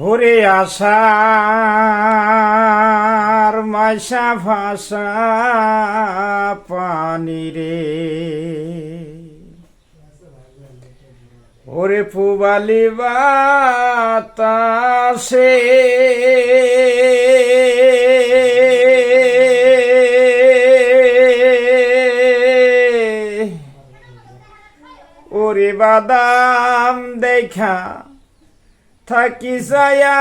হরে আশার মাইশা ভাষা পানি রে। ওরে পুবালি বাতাসে ওরে বাদাম দেখা থাকি সায়া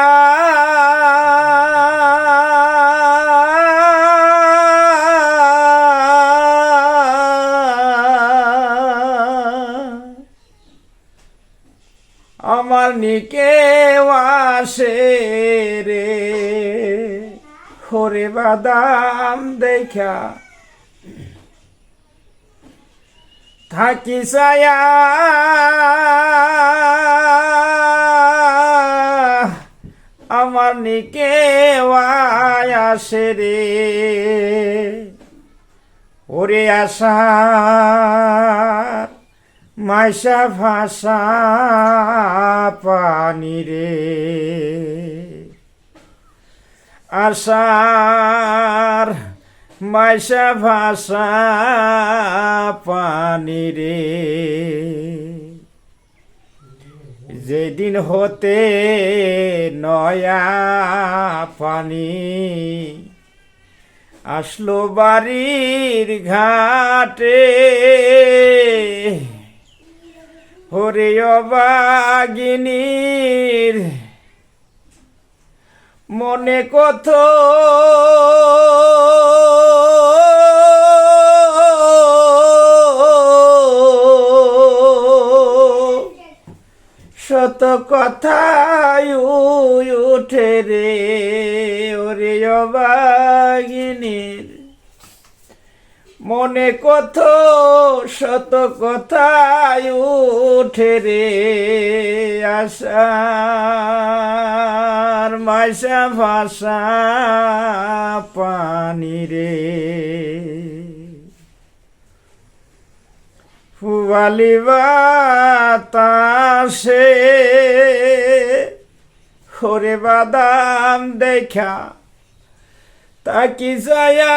আমার নিকে আসে রে হরে বাদাম দেখা থাকি সায়া নিকে আসে রে? ওরে আশার মাইশা ভাষা পানি রে। আশার মাইশা ভাষা পানি রে। যেদিন হতে নয়া পানি। আসলো বাড়ির ঘাটে। হরে অবাগিনীর মনে কত কথায় উঠে রে, ওরে অবাগিনীর। মনে কত শত কথায় উঠে রে, আশার মাইশা ভাষা পানি রে। ফুয়ালি বাতাসে হরে বাদাম দেখা, তাকি যায়া।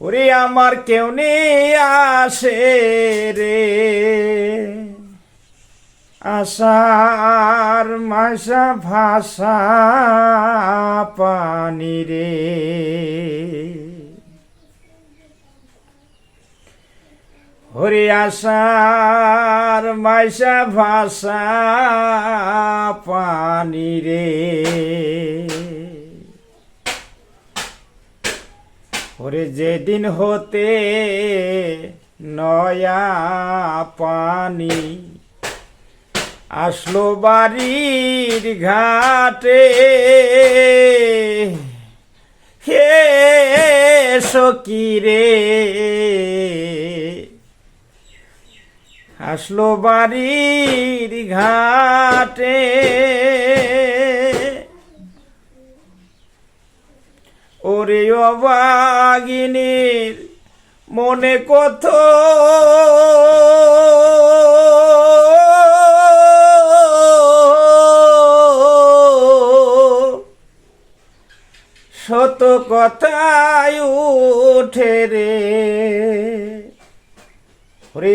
ওরে আমার কেউ নেই আসে রে। আশার মাসা ভাষা পানি রে। আশার মাইশা ভাষা পানি রে। ওরে যেদিন হতে নয়া পানি আসলো বাড়ির ঘাটে, হে সকিরে আসলো বাড়ির ঘাটে। ওরে অবাগিনীর মনে কত শত কথায় উঠে রে। ওরে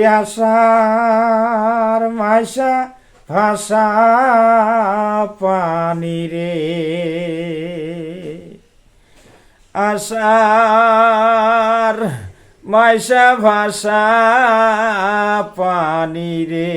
মাইসা ভাষা পানি রে। আসার মাইসা ভাষা পানি রে।